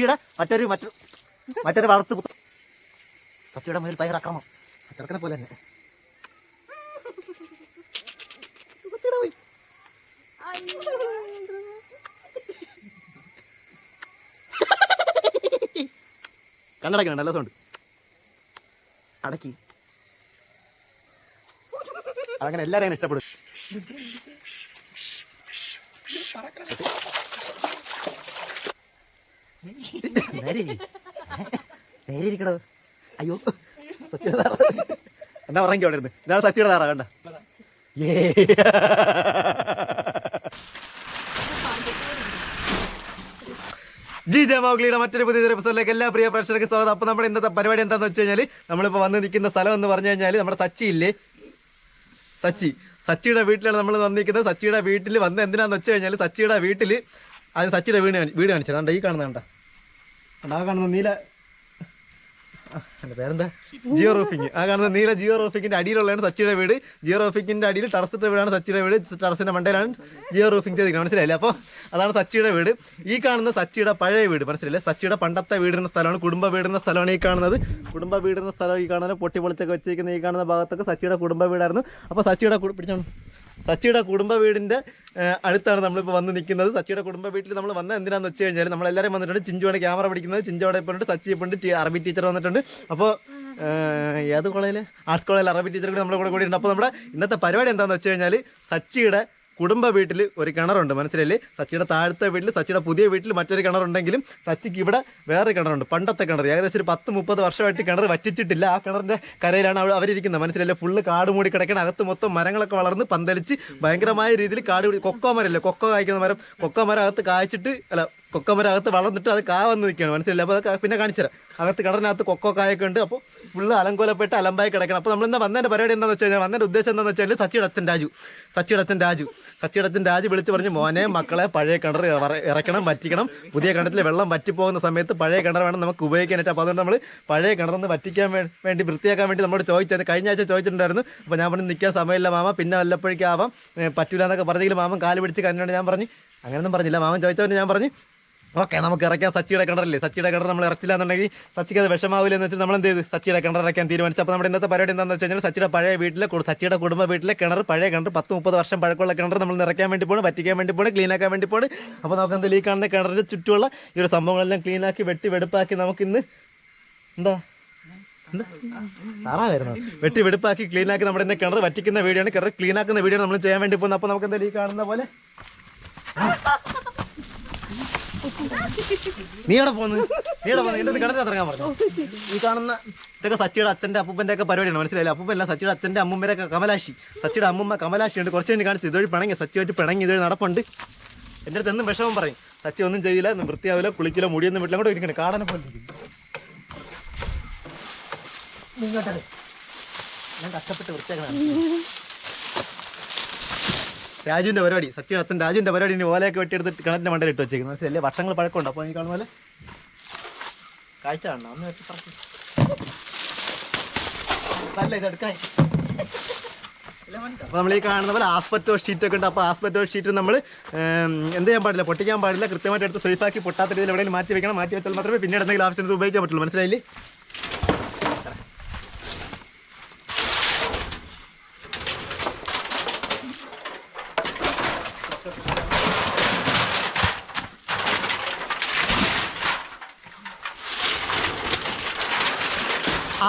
സച്ചിയുടെ മറ്റൊരു മറ്റൊരു മറ്റൊരു വളർത്തു സത്യയുടെ മുന്നിൽ ഭയങ്കര അക്രമം. ചെറുക്കനെ പോലെ തന്നെ. കണ്ണടക്കണം നല്ല സൗണ്ട് അടക്കി. അതങ്ങനെ എല്ലാവരും അങ്ങനെ ഇഷ്ടപ്പെടും. നേരെ അയ്യോ. താറ എന്നാ പറഞ്ഞു അവിടെ ഇരുന്ന്. ഇതാണ് സത്യയുടെ താറ കണ്ട? ഏ. ജി ജമാഗ്ലിയുടെ മറ്റൊരു പുതിയ എപ്പിസോഡിലേക്ക് എല്ലാ പ്രിയ പ്രേക്ഷകർക്ക് സ്വാഗതം. അപ്പോൾ നമ്മുടെ ഇന്നത്തെ പരിപാടി എന്താണെന്ന് വെച്ച് കഴിഞ്ഞാൽ നമ്മളിപ്പോൾ വന്ന് നിൽക്കുന്ന സ്ഥലം എന്ന് പറഞ്ഞു കഴിഞ്ഞാൽ നമ്മുടെ സച്ചി ഇല്ലേ? സച്ചി. സച്ചിയുടെ വീട്ടിലാണ് നമ്മൾ വന്നിരിക്കുന്നത്. സച്ചിയുടെ വീട്ടിൽ വന്ന് എന്തിനാന്ന് വെച്ച് കഴിഞ്ഞാൽ സച്ചിയുടെ വീട്ടിൽ അത് സച്ചിയുടെ വീട് വീട് കാണിച്ചത് കണ്ട ഈ കാണുന്ന കണ്ട കണ്ട? ആ കാണുന്ന നീല പേരെന്താ? ജിയോ ആ കാണുന്ന നീല ജിയോ റോഫിങ്ങിന്റെ അടിയിലുള്ളതാണ് സച്ചിയുടെ വീട്. ജിയോ റോഫിക്കിന്റെ അടിയിൽ ടറസിന്റെ വീടാണ് സച്ചിയുടെ വീട്. ടറസിന്റെ മണ്ടയിലാണ് ജിയോ റോഫിങ് ചെയ്തിരിക്കുന്നത് മനസ്സിലായില്ലേ? അപ്പോൾ അതാണ് സച്ചിയുടെ വീട്. ഈ കാണുന്ന സച്ചിയുടെ പഴയ വീട്. മനസ്സിലായില്ലേ? സച്ചിയുടെ പണ്ടത്തെ വീടിരുന്ന സ്ഥലമാണ് കുടുംബ വീടിരുന്ന സ്ഥലമാണ് ഈ കാണുന്നത്. കുടുംബ വീടിരുന്ന സ്ഥലം ഈ കാണുന്നത് പൊട്ടി പൊളിച്ചൊക്കെ വെച്ചിരിക്കുന്ന ഈ കാണുന്ന ഭാഗത്തൊക്കെ സച്ചിയുടെ കുടുംബ വീടായിരുന്നു. അപ്പോൾ സച്ചിയുടെ പിടിച്ചോ സച്ചിയുടെ കുടുംബ വീടിന്റെ ഏഹ്, അടുത്താണ് നമ്മളിപ്പോൾ വന്ന് നിൽക്കുന്നത്. സച്ചിയുടെ കുടുംബ വീട്ടിൽ നമ്മൾ വന്ന എന്തിനാന്ന് വെച്ച് കഴിഞ്ഞാൽ നമ്മളെല്ലാവരും വന്നിട്ടുണ്ട്. ചിഞ്ചുവാണ് ക്യാമറ പിടിക്കുന്നത്. ചിഞ്ചോടെ ഇപ്പോൾ ഉണ്ട് സച്ചി ഉണ്ട് അറബി ടീച്ചർ വന്നിട്ടുണ്ട്. അപ്പോൾ ഏത് കോളേജിൽ ആർട്സ് കോളേജിൽ അറബി ടീച്ചർ കൂടി നമ്മുടെ കൂടെ കൂടി ഉണ്ട് അപ്പോൾ നമ്മുടെ ഇന്നത്തെ പരിപാടി എന്താണെന്ന് വെച്ച് കഴിഞ്ഞാൽ സച്ചിയുടെ കുടുംബ വീട്ടിൽ ഒരു കിണറുണ്ട് മനസ്സിലല്ലേ സച്ചിയുടെ താഴത്തെ വീട്ടിൽ സച്ചിയുടെ പുതിയ വീട്ടിൽ മറ്റൊരു കിണറുണ്ടെങ്കിലും സച്ചിക്ക് ഇവിടെ വേറെ കിണറുണ്ട് പണ്ടത്തെ കിണർ. ഏകദേശം ഒരു പത്ത് മുപ്പത് വർഷമായിട്ട് കിണർ വറ്റിച്ചിട്ടില്ല. ആ കിണറിന്റെ കരയിലാണ് അവർ അവരിയ്ക്കുന്നത് മനസ്സിലല്ലേ ഫുള്ള് കാട് മൂടി കിടക്കണം അകത്ത് മൊത്തം മരങ്ങളൊക്കെ വളർന്ന് പന്തലിച്ച് ഭയങ്കരമായ രീതിയിൽ കാട് പിടി കൊക്കോ മരമല്ലേ കൊക്കോ കായ്ക്കുന്ന മരം. കൊക്കോ മരം അകത്ത് കായ്ച്ചിട്ട് അല്ല കൊക്കോ മരം അകത്ത് വളർന്നിട്ട് അത് കാ വന്ന് നിൽക്കുകയാണ് മനസ്സിലല്ലേ അപ്പോൾ അതൊക്കെ പിന്നെ കാണിച്ചു തരാം അകത്ത് കിണറിനകത്ത് കൊക്കോ കായൊക്കെ ഉണ്ട് അപ്പോൾ ഫുള്ള് അലങ്കോലപ്പെട്ട് അലമ്പായി കിടക്കണം. അപ്പോൾ നമ്മൾ എന്താ വന്നതിന്റെ പരിപാടി എന്താണെന്ന് വെച്ച് കഴിഞ്ഞാൽ വന്നതിന്റെ ഉദ്ദേശം എന്താണെന്ന് വെച്ചാൽ സച്ചിയുടെ അച്ഛൻ രാജു. സച്ചിയുടെ അച്ഛൻ രാജു. സച്ചിയുടെ അച്ഛൻ രാജു വിളിച്ച് പറഞ്ഞ് മോനെ മക്കളെ പഴയ കിണർ ഇറക്കണം വറ്റിക്കണം. പുതിയ കിണറ്റിൽ വെള്ളം വറ്റിപ്പോകുന്ന സമയത്ത് പഴയ കിണർ വേണം നമുക്ക് ഉപയോഗിക്കാനായിട്ട്. അപ്പോൾ അതുകൊണ്ട് നമ്മൾ പഴയ കിണറൊന്ന് വറ്റിക്കാൻ വേണ്ടി വൃത്തിയാക്കാൻ വേണ്ടി നമ്മൾ ചോദിച്ചത് കഴിഞ്ഞ ആഴ്ച ചോദിച്ചിട്ടുണ്ടായിരുന്നു. അപ്പോൾ ഞാൻ പറഞ്ഞു നിൽക്കാൻ സമയമില്ല മാമ പിന്നെ വല്ലപ്പോഴേക്കാവാം പറ്റൂല എന്നൊക്കെ പറഞ്ഞെങ്കിലും മാമൻ കാൽ പിടിച്ച് കന്നോട് ഞാൻ പറഞ്ഞു അങ്ങനെയൊന്നും പറഞ്ഞില്ല. മാമൻ ചോദിച്ചവന് ഞാൻ പറഞ്ഞു ഓക്കെ നമുക്ക് ഇറക്കാം സച്ചിയുടെ കിണറല്ലേ? സച്ചിയുടെ കിണർ നമ്മൾ ഇറച്ചില്ല എന്നുണ്ടെങ്കിൽ സച്ചിക്ക് അത് വിഷമാവില്ല എന്ന് വെച്ചാൽ നമ്മൾ എന്ത് ചെയ്ത്? സച്ചിയുടെ കിണർ ഇറക്കാൻ തീരുമാനിച്ചു. അപ്പോൾ നമ്മുടെ ഇന്നത്തെ പരിപാടി എന്താണെന്ന് വെച്ച് കഴിഞ്ഞാൽ സച്ചിയുടെ പഴയ വീട്ടിലെ സച്ചിയുടെ കുടുംബ വീട്ടിലെ കിണർ പഴയ കിണർ പത്ത് മുപ്പത് വർഷം പഴക്കമുള്ള കിണർ നമ്മൾ ഇറക്കാൻ വേണ്ടി പോകണം വറ്റിക്കാൻ വേണ്ടി പോകണം ക്ലീൻ ആക്കാൻ വേണ്ടി പോകണം അപ്പോൾ നമുക്ക് എന്ത് ഈ കാണുന്ന കിണറിന്റെ ചുറ്റുമുള്ള ഈ ഒരു സംഭവങ്ങളെല്ലാം ക്ലീൻ ആക്കി വെട്ടി വെടുപ്പാക്കി നമുക്ക് ഇന്ന് എന്താ? താറാ താറാവായിരുന്നു വെട്ടി വെടുപ്പാക്കി ക്ലീൻ ആക്കി നമ്മുടെ ഇന്ന് കിണർ വറ്റിക്കുന്ന വീഡിയോ ആണ്. കിണർ ക്ലീൻ ആക്കുന്ന വീഡിയോ നമ്മൾ ചെയ്യാൻ വേണ്ടി പോകുന്നത്. അപ്പോൾ നമുക്ക് എന്താ ഈ കാണുന്ന പോലെ? നീ എവിടെ പോന്ന്? നീ എവിടെ പോന്ന്? എന്റെ കിണറ്റിനകത്ത് ഇറങ്ങാൻ പറഞ്ഞു. ഈ കാണുന്ന ഇതൊക്കെ സച്ചിയുടെ അച്ഛന്റെ അപ്പൂപ്പന്റെ ഒക്കെ പരിപാടിയാണ്. മനസ്സിലായില്ല? അപ്പൂപ്പല്ല സച്ചിയുടെ അച്ഛന്റെ അമ്മൂമ്മരെ ഒക്കെ കമലാശി. സച്ചിയുടെ അമ്മൂമ്മ കമലാശി ഉണ്ട്. കുറച്ച് കഴിഞ്ഞ് കാണിച്ചു ഇതുവഴി പിണങ്ങി സച്ചിയായിട്ട് പിണങ്ങി ഇതുവഴി നടപ്പുണ്ട്. എന്റെ അടുത്ത് എന്നും വിഷമം പറയും. സച്ചി ഒന്നും ചെയ്യില്ല വൃത്തിയാവില്ല കുളിക്കില്ല മുടിയൊന്നും വീട്ടിലും കൂടെ ഇരിക്കണം. കാടനെ പോലെ ഞാൻ കഷ്ടപ്പെട്ട് വൃത്തിയാക്കണം രാജുവിന്റെ പരിപാടി സച്ചിയുടെ അച്ഛൻ രാജുവിന്റെ പരിപാടി ഇനി ഓലയൊക്കെ വെട്ടിയെടുത്ത് കിണറ്റിന്റെ മണ്ടയിൽ ഇട്ട് വെച്ചേക്കുന്നത് മനസ്സിലല്ലേ വർഷങ്ങൾ പഴക്കമുണ്ട്? അപ്പോൾ ഈ കാണുന്ന പോലെ? കാഴ്ച കാണണം? ഒന്ന് വെച്ച് പറക്ക്. അതല്ല ഇത് എടുക്കാൻ. അപ്പോൾ നമ്മൾ ഈ കാണുന്ന പോലെ ആസ്പെറ്റോ ഷീറ്റ് ഒക്കെ ഉണ്ട്. അപ്പോൾ ആസ്പെറ്റോ ഷീറ്റ് നമ്മൾ എന്ത് ചെയ്യാൻ പാടില്ല? പൊട്ടിക്കാൻ പാടില്ല. കൃത്യമായിട്ട് എടുത്ത് സേഫ് ആക്കി പൊട്ടാത്ത രീതിയിൽ എവിടെയെങ്കിലും മാറ്റി വെക്കണം. മാറ്റി വെച്ചാൽ മാത്രമേ പിന്നീട് എന്തെങ്കിലും ആവശ്യത്തിന് ഉപയോഗിക്കാൻ പറ്റുള്ളൂ. മനസ്സിലായില്ലേ?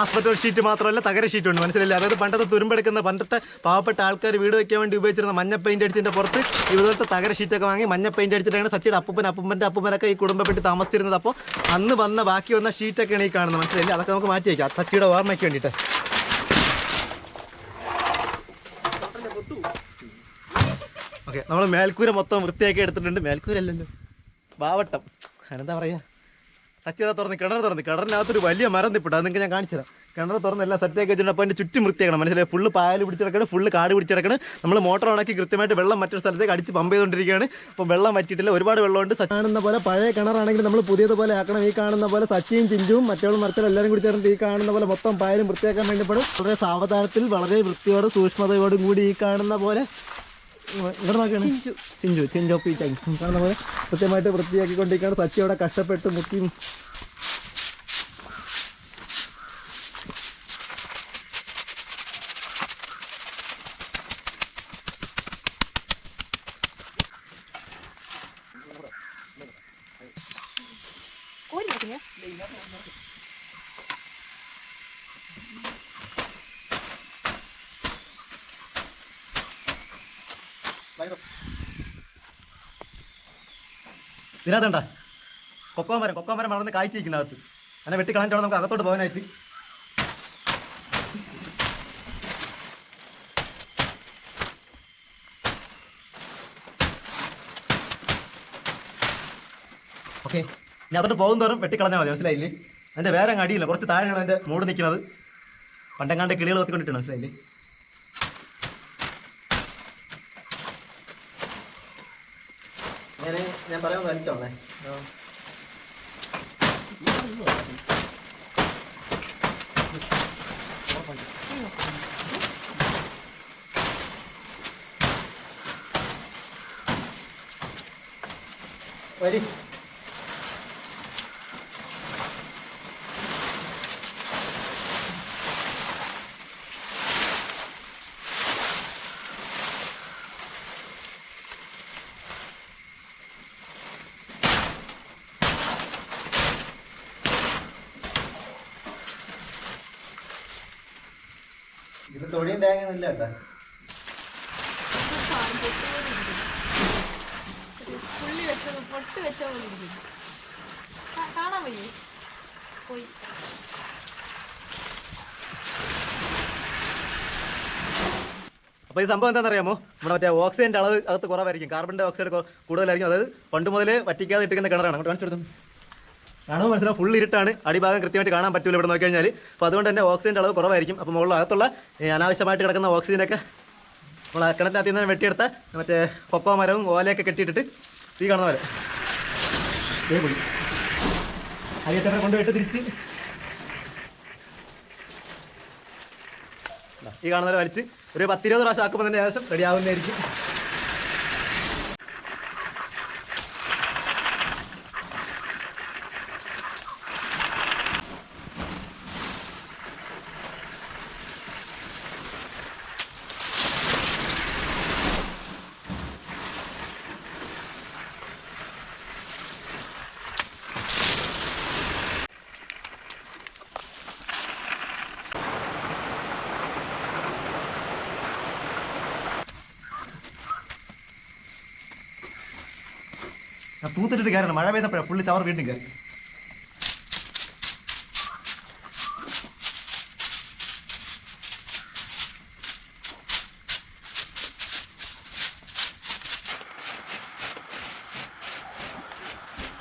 ആസ്പെറ്റൽ ഷീറ്റ് മാത്രമല്ല തകര ഷീറ്റ് ഉണ്ട് മനസ്സിലായില്ലേ? അതായത് പണ്ടത്തെ തുരുമ്പെടുക്കുന്ന പണ്ടത്തെ പാവപ്പെട്ട ആൾക്കാർ വീട് വെക്കാൻ വേണ്ടി ഉപയോഗിച്ചിരുന്ന മഞ്ഞ പെയിന്റ് അടിച്ചതിന്റെ പുറത്ത് ഇതുപോലത്തെ തകര ഷീറ്റൊക്കെ വാങ്ങി മഞ്ഞ പെയിന്റ് അടിച്ചിട്ടാണ് സച്ചിയുടെ അപ്പൂപ്പൻ അപ്പൂപ്പന്റെ അപ്പൂപ്പനൊക്കെ ഈ കുടുംബപ്പെട്ട് താമസിച്ചിരുന്നത്. അപ്പോൾ അന്ന് വന്ന ബാക്കി വന്ന ഷീറ്റൊക്കെയാണ് ഈ കാണുന്നത് മനസ്സിലല്ലേ അതൊക്കെ നമുക്ക് മാറ്റി വയ്ക്കാം സച്ചിയുടെ ഓർമ്മയ്ക്ക് വേണ്ടിയിട്ട്. ഓക്കെ നമ്മൾ മേൽക്കൂര മൊത്തം വൃത്തിയാക്കി എടുത്തിട്ടുണ്ട്. മേൽക്കൂരല്ലല്ലോ. ബാവട്ടം അതിനെന്താ പറയുക സച്ചിത തുറന്ന് കിണർ തുറന്ന് കിണറിനകത്തൊരു വലിയ മരം നിപ്പിട്ട് അത് നിങ്ങൾക്ക് ഞാൻ കാണിച്ചു തരാം കിണർ തുറന്ന് എല്ലാം സെറ്റാക്കി വെച്ചിട്ടുണ്ട്. അപ്പോൾ അതിന്റെ ചുറ്റും വൃത്തിയാക്കണം. മനസ്സിലായി? ഫുള്ള് പായൽ പിടിച്ചിടക്കണം ഫുള്ള് കാട് പിടിച്ചിടക്കണം നമ്മൾ മോട്ടർ ഓണാക്കി കൃത്യമായിട്ട് വെള്ളം മറ്റൊരു സ്ഥലത്തേക്ക് അടിച്ച് പമ്പ് ചെയ്തുകൊണ്ടിരിക്കുകയാണ് അപ്പോൾ വെള്ളം വറ്റിയിട്ടില്ല. ഒരുപാട് വെള്ളമുണ്ട്. കാണുന്ന പോലെ പഴയ കിണറാണെങ്കിൽ നമ്മൾ പുതിയതുപോലെ ആക്കണം. ഈ കാണുന്ന പോലെ സച്ചിയും ചിഞ്ചും മറ്റുള്ള മരത്തിലും എല്ലാവരും കൂടി ചേർന്ന് ഈ കാണുന്ന പോലെ മൊത്തം പായലും വൃത്തിയാക്കാൻ വേണ്ടി പെടും. വളരെ സാവധാനത്തിൽ വളരെ വൃത്തിയോടും സൂക്ഷ്മതയോടും കൂടി ഈ കാണുന്ന പോലെ ഇവിടെ നോക്കിയാണ് ചിഞ്ചു. ചിഞ്ചോപ്പി ചങ്സ് കാരണം നമ്മൾ കൃത്യമായിട്ട് വൃത്തിയാക്കിക്കൊണ്ടിരിക്കുകയാണ്. സച്ചി അവിടെ കഷ്ടപ്പെട്ട് മുക്കിയും ഇതിനകത്തുണ്ട? കൊക്കോ മരം വളർന്ന് കാഴ്ചയിരിക്കുന്നകത്ത് അങ്ങനെ വെട്ടിക്കളഞ്ഞിട്ട് വേണം നമുക്ക് അകത്തോട്ട് പോകാനായിട്ട്. ഓക്കെ ഇനി അതോട്ട് പോകും തോറും വെട്ടിക്കളഞ്ഞാൽ മതി മനസ്സിലായില്ലേ? അതിന്റെ വേറെ അങ്ങ് അടിയില്ല കുറച്ച് താഴെയാണ് അതിന്റെ മൂട് നിൽക്കുന്നത്. പണ്ടെങ്ങാണ്ട് കിളികൾ കൊത്തിക്കൊണ്ടിട്ടാണ് മനസ്സിലായില്ലേ? ഞാൻ പറയാൻ വലിച്ചോണേ വരി. ഇത് തൊടിയും തേങ്ങനില്ല ഇല്ല കേട്ടോ. പുള്ളി വെച്ചത് പൊട്ട് വെച്ച പോലെ ഇരിക്കുന്നു. കാണാൻ വയ്യേ? പോയി. അപ്പോൾ ഈ സംഭവം എന്താണെന്നറിയാമോ? നമ്മുടെ മറ്റേ ഓക്സിജന്റെ അളവ് അകത്ത് കുറവായിരിക്കും. കാർബൺ ഡൈ ഓക്സൈഡ് കൂടുതലായിരിക്കും. അതായത് പണ്ട് മുതലേ വറ്റിക്കാതെ ഇട്ടിരിക്കുന്ന കിണറാണ്. അങ്ങോട്ട് കാണിച്ചു കൊടുത്തു? കാണുമ്പോൾ മനസ്സിലാവും ഫുൾ ഇരുട്ടാണ്. അടിഭാഗം കൃത്യമായിട്ട് കാണാൻ പറ്റില്ല ഇവിടെ നോക്കി കഴിഞ്ഞാൽ അപ്പോൾ അതുകൊണ്ട് തന്നെ ഓക്സിജന്റെ അളവ് കുറവായിരിക്കും. അപ്പോൾ മുകളിൽ അകത്തുള്ള അനാവശ്യമായിട്ട് കിടക്കുന്ന ഓക്സിജനൊക്കെ നമ്മൾ കിണറ്റിനകത്ത് നിന്ന് വെട്ടിയെടുത്ത മറ്റേ കൊക്കോ മരവും ഓലയൊക്കെ കെട്ടിയിട്ടിട്ട് തീ കാണുന്ന പോലെ. കൊണ്ടുപോയിട്ട് തിരിച്ച്. ഈ കാണുന്ന പോലെ വലിച്ച് ഒരു പത്തിരുപത് പ്രാവശ്യം ആക്കുമ്പോൾ തന്നെ ഏകദേശം റെഡി തൂത്തിട്ടിട്ട് കയറണം. മഴ പെയ്തപ്പോഴാണ് പുള്ളി ചവർ വീണ്ടും കയറി.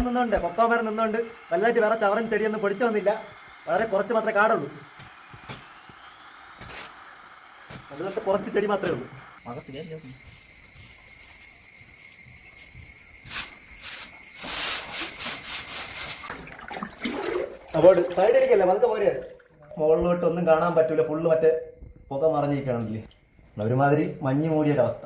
നിന്നുണ്ട്. കൊക്കോമരം നിന്നുകൊണ്ട് വലുതായിട്ട് വേറെ ചവറും ചെടിയൊന്നും പൊടിച്ചു വന്നില്ല. വളരെ കുറച്ച് മാത്രമേ കാടുള്ളൂ. അതിലൊക്കെ കുറച്ച് ചെടി മാത്രമേ ഉള്ളൂ. അപ്പോൾ സൈഡ് അടിക്കല്ലേ? പതുക്കെ പോരെ. മുകളിലോട്ട് ഒന്നും കാണാൻ പറ്റൂല. ഫുള്ള് മറ്റേ പുക മറഞ്ഞിരിക്കണമെന്നില്ലേ ഒരുമാതിരി മഞ്ഞ് മൂടിയൊരവസ്ഥ ഒരവസ്ഥ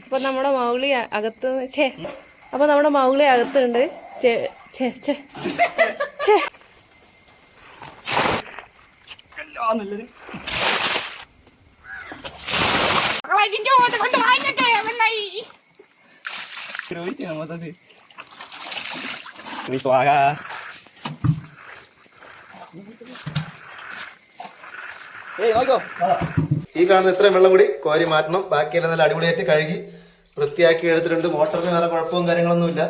ഇപ്പൊ നമ്മുടെ മൗളി അകത്ത് ഛേ അപ്പൊ നമ്മുടെ മൗളി അകത്തുണ്ട്. ഈ കാണുന്ന ഇത്രയും വെള്ളം കൂടി കോരി മാറ്റണം. ബാക്കിയെല്ലാം നല്ല അടിപൊളിയായിട്ട് കഴുകി വൃത്തിയാക്കി എടുത്തിട്ടുണ്ട്. മോട്ടറിന് വേറെ കുഴപ്പവും കാര്യങ്ങളൊന്നുമില്ല.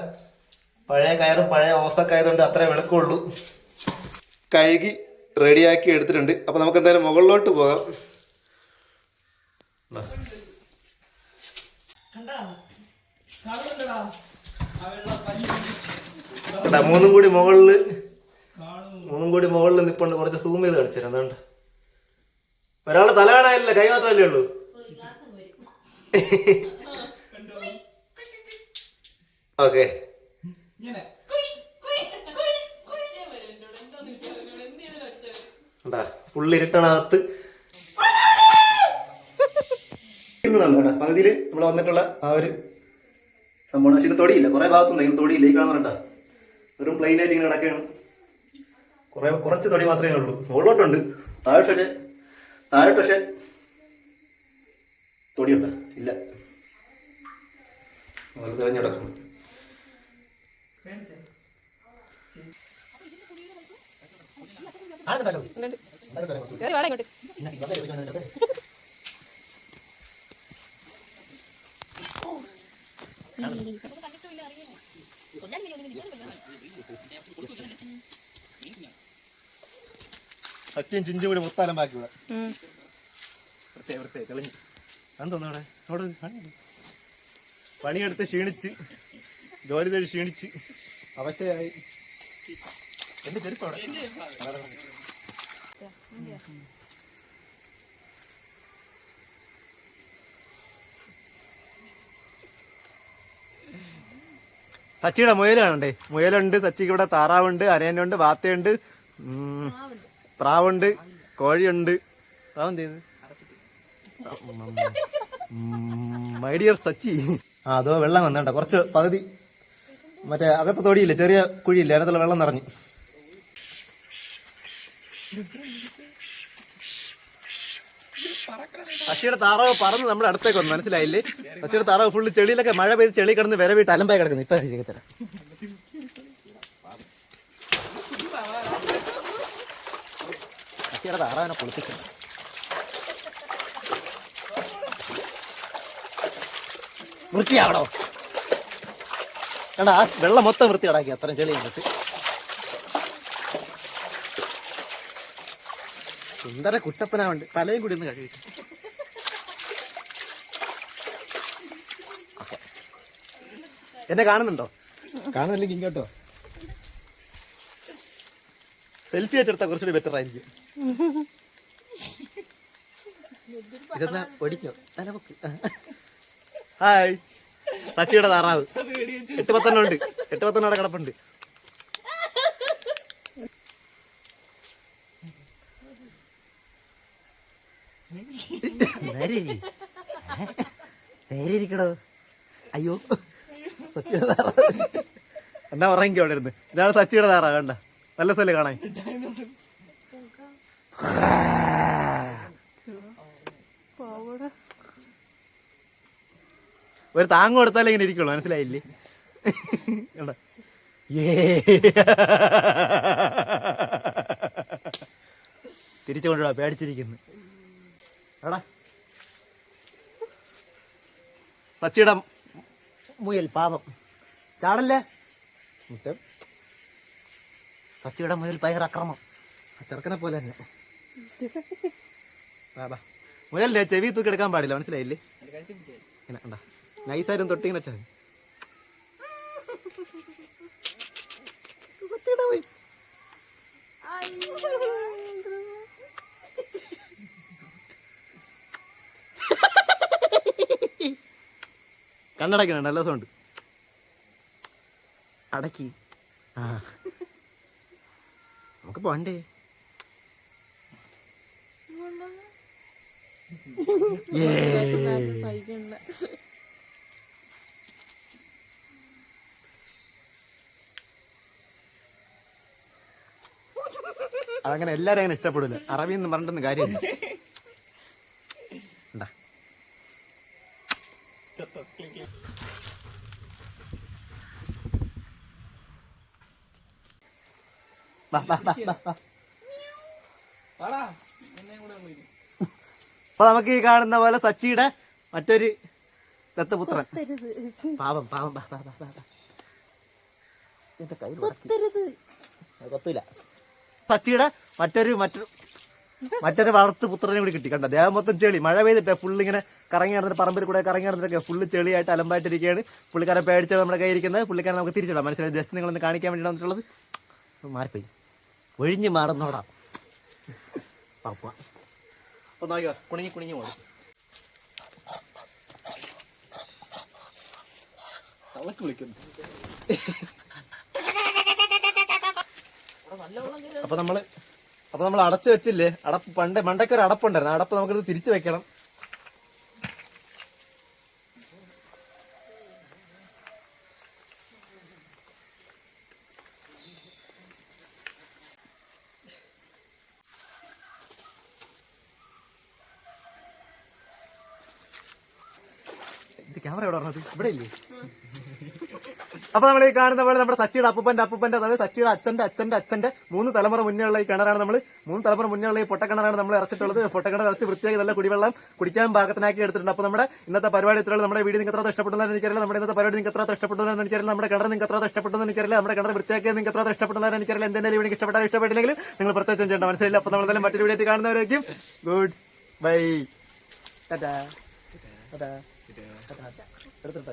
പഴയ കയറും പഴയ ഓസൊക്കെ ആയതുകൊണ്ട് അത്രേ വെളുക്കുള്ളൂ. കഴുകി റെഡിയാക്കി എടുത്തിട്ടുണ്ട്. അപ്പോൾ നമുക്ക് എന്തായാലും മുകളിലോട്ട് പോകാം. കണ്ടാ, മൂന്നും കൂടി മുകളിൽ മൂന്നും കൂടി മുകളിൽ നിൽപ്പുണ്ട് കുറച്ച് സൂം ചെയ്ത് കളിച്ചു അതുകൊണ്ട് ഒരാളുടെ തല കാണാനില്ല. കൈ മാത്രമല്ലേ ഉള്ളൂ. ഓക്കെ. ഫുള്ള് ഇരുട്ടണകത്ത്. പകുതിയിൽ നമ്മൾ വന്നിട്ടുള്ള ആ ഒരു സംഭവം പക്ഷേ തൊടിയില്ല. കുറെ ഭാഗത്തുണ്ട്. ഇങ്ങനെ തൊടിയില്ല. ഈ കാണുന്നുണ്ടാ വെറും പ്ലെയിൻ ആയിട്ട് ഇങ്ങനെ കിടക്കുകയാണ്. കുറെ കുറച്ച് തൊടി മാത്രമേ ഉള്ളൂ. മുകളിലോട്ടുണ്ട്. താഴോട്ട് പക്ഷേ താഴോട്ട് പക്ഷേ തൊടിയുണ്ടോ. ഇല്ല. അത് തെളിഞ്ഞ് കിടക്കുന്നു. സത്യം ചിഞ്ചും കൂടി മുത്താലം ബാക്കി ഇവിടെ. വൃത്തിയായി വൃത്തിയായി തെളിഞ്ഞു. അതെന്തോന്നു അവിടെ? പണിയെടുത്ത് ക്ഷീണിച്ച് ജോലി തേടി ക്ഷീണിച്ച്. അവശയായി എന്റെ ചെരുപ്പ് അവിടെ സച്ചിയുടെ മുയൽ കാണണ്ടേ മുയലുണ്ട് സച്ചിക്ക് ഇവിടെ താറാവുണ്ട് അരയനുണ്ട് വാത്തയുണ്ട് പ്രാവുണ്ട് കോഴിയുണ്ട് മൈഡിയർ ചെയ്ത് മൈ ഡിയർ സച്ചി ആ അതോ വെള്ളം വന്നണ്ട കുറച്ച് പകുതി മറ്റേ അകത്തെ തൊടിയില്ലേ ചെറിയ കുഴിയില്ലേ അതിനകത്തുള്ള വെള്ളം നിറഞ്ഞു. അച്ഛയുടെ താറാവ് പറന്ന് നമ്മുടെ അടുത്തേക്ക് വന്നു മനസ്സിലായില്ലേ? അച്ഛയുടെ താറാവ് ഫുള്ള് ചെളിയിലൊക്കെ മഴ പെയ്ത് ചെളി കിടന്ന് വിരവിട്ട് അലമ്പായി കിടക്കുന്നു ഇപ്പൊ ശരിയാക്കി അച്ഛയുടെ താറാവിനെ പൊളിപ്പിക്കുന്നു വൃത്തിയാകണോ കണ്ടാ ആ വെള്ളം മൊത്തം വൃത്തിയാടാക്കി അത്രയും ചെളി കണ്ടിട്ട് സുന്ദര കുട്ടപ്പനാവുണ്ട്. തലയും കൂടി ഒന്ന് കഴുകി. എന്നെ കാണുന്നുണ്ടോ? കാണുന്നില്ലെങ്കിൽ ഇങ്ങോട്ടോ. സെൽഫി എടുത്താൽ കുറച്ചുകൂടി ബെറ്റർ ആയിരിക്കും. ഇതെന്നാ ഒടിക്കോ തലമുക്ക്. ഹായ്. സച്ചിയുടെ താറാവ്. എട്ട് പത്തെണ്ണം ഉണ്ട്. എട്ട് പത്തെണ്ണം അവിടെ കിടപ്പുണ്ട് ോ. അയ്യോ. സച്ചിയുടെ താറാവ്. എന്നാ ഉറങ്ങിക്കോ അവിടെ ഇരുന്ന്. ഇതാണ് സച്ചിയുടെ താറാവ് വേണ്ട നല്ല സ്ഥലം കാണാൻ. ഒരു താങ്ങ് കൊടുത്താലേ ഇങ്ങനെ ഇരിക്കുള്ളൂ മനസ്സിലായില്ലേ? കണ്ടോ? തിരിച്ചു കൊണ്ടുവിടാ പേടിച്ചിരിക്കുന്നു. എടാ. സച്ചിയുടെ മുയൽ പാപം ചാടല്ലേ? മുറ്റം സച്ചിയുടെ മുയൽ പയർ അക്രമം. ചെറുക്കനെ പോലെ തന്നെ. വാ, വാ. മുയലിന്റെ ചെവി തൂക്കി എടുക്കാൻ പാടില്ല മനസ്സിലായില്ലേ? ഇങ്ങനെ കണ്ടാ? നൈസായിട്ടും തൊട്ടിങ്ങനെ വെച്ചാൽ കണ്ണടക്കണ നല്ല സൗണ്ട് അടക്കി. ആ. നമുക്ക് പോണ്ടേ? അതങ്ങനെ എല്ലാരും അങ്ങനെ ഇഷ്ടപ്പെടില്ല അറബി എന്ന് പറഞ്ഞിട്ടൊന്നും കാര്യമില്ല. ഉണ്ടാ. വാ, വാ, വാ, വാ, വാ. അപ്പൊ നമുക്ക് ഈ കാണുന്ന പോലെ സച്ചിയുടെ മറ്റൊരു ദത്തപുത്രൻ. പാപം പാപം പാപം പാപം കയ്യിൽ കൊത്തില്ല സച്ചിയുടെ മറ്റൊരു മറ്റൊരു മറ്റൊരു വളർത്തു പുത്രനെ കൂടി കിട്ടി. കണ്ടോ? ദേഹം മൊത്തം ചെളി. മഴ പെയ്തിട്ട് ഫുള്ള് ഇങ്ങനെ കറങ്ങി നടന്നിട്ട് പറമ്പിൽ കൂടെ കറങ്ങി നടന്നിട്ടൊക്കെ ഫുള്ള് ചെളിയായിട്ട് അലമ്പായിട്ടിരിക്കുകയാണ്. പുള്ളിക്കാരെ പേടിച്ചാണ് നമ്മുടെ കയ്യിൽ ഇരിക്കുന്നത്. നമുക്ക് തിരിച്ചിടാം. മനസ്സിലായി? ജസ്റ്റ് നിങ്ങളൊന്ന് കാണിക്കാൻ വേണ്ടി വന്നിട്ടുള്ളത്. മാറിപ്പോയി. ഒഴിഞ്ഞു മാറുന്നോടാ. പാപ്പ അപ്പൊ നോക്കിയോ കുണുങ്ങി കുണുങ്ങി പോകണം തളക്ക് വിളിക്കുന്നു. അപ്പൊ നമ്മൾ അപ്പൊ നമ്മൾ അടച്ചു വെച്ചില്ലേ? അടപ്പ് പണ്ട് മണ്ടയ്ക്ക് ഒരു അടപ്പുണ്ടായിരുന്നു. അടപ്പ് നമുക്കത് തിരിച്ചു വെക്കണം. ഇത് ക്യാമറ എവിടെ പറഞ്ഞത് ഇവിടെ ഇല്ലേ അപ്പൊ നമ്മൾ ഈ കാണുന്ന പോലെ നമ്മുടെ സച്ചിയുടെ അപ്പൂപ്പന്റെ അപ്പൂപ്പന്റെ അതായത് സച്ചിയുടെ അച്ഛന്റെ അച്ഛന്റെ അച്ഛന്റെ മൂന്ന് തലമുറ മുന്നേയുള്ള ഈ കിണറാണ് നമ്മൾ മൂന്ന് തലമുറ മുന്നേയുള്ള ഈ പൊട്ടക്കിണറാണ് നമ്മൾ ഇറച്ചിട്ടുള്ളത്. പൊട്ടക്കിണർ ഇറച്ചി വൃത്തിയാക്കി നല്ല കുടിവെള്ളം കുടിക്കാൻ പാകത്തിനാക്കി എടുത്തിട്ടുണ്ട്. അപ്പൊ നമ്മുടെ ഇന്നത്തെ പരിപാടി ഇത്രയുള്ള. നമ്മുടെ വീട് നിങ്ങൾക്ക് എത്ര ഇഷ്ടപ്പെടുന്നതെന്ന് എനിക്കറിയില്ല. നമ്മുടെ ഇന്നത്തെ പരിപാടി നിങ്ങൾക്ക് എത്ര ഇഷ്ടപ്പെടുന്നതെന്ന് എനിക്കറിയില്ല. നമ്മുടെ കിണർ നിങ്ങൾക്ക് എത്ര ഇഷ്ടപ്പെട്ടെന്ന് എനിക്കറിയില്ല. നമ്മുടെ കിണർ വൃത്തിയാക്കിയത് നിങ്ങൾക്ക് എത്ര ഇഷ്ടപ്പെടുന്നതെന്ന് എനിക്കറിയില്ല. എന്തെങ്കിലും വീട് ഇഷ്ടപ്പെട്ടാൽ ഇഷ്ടപ്പെട്ടില്ലെങ്കിൽ നിങ്ങൾ പ്രത്യേകം ചെയ്യേണ്ട മനസ്സിലായില്ല അപ്പൊ നമ്മൾ മറ്റൊരു video കാണുന്നവരായിരിക്കും good bye. Tata. Tata. Tata. എടുത്തിട്ടാ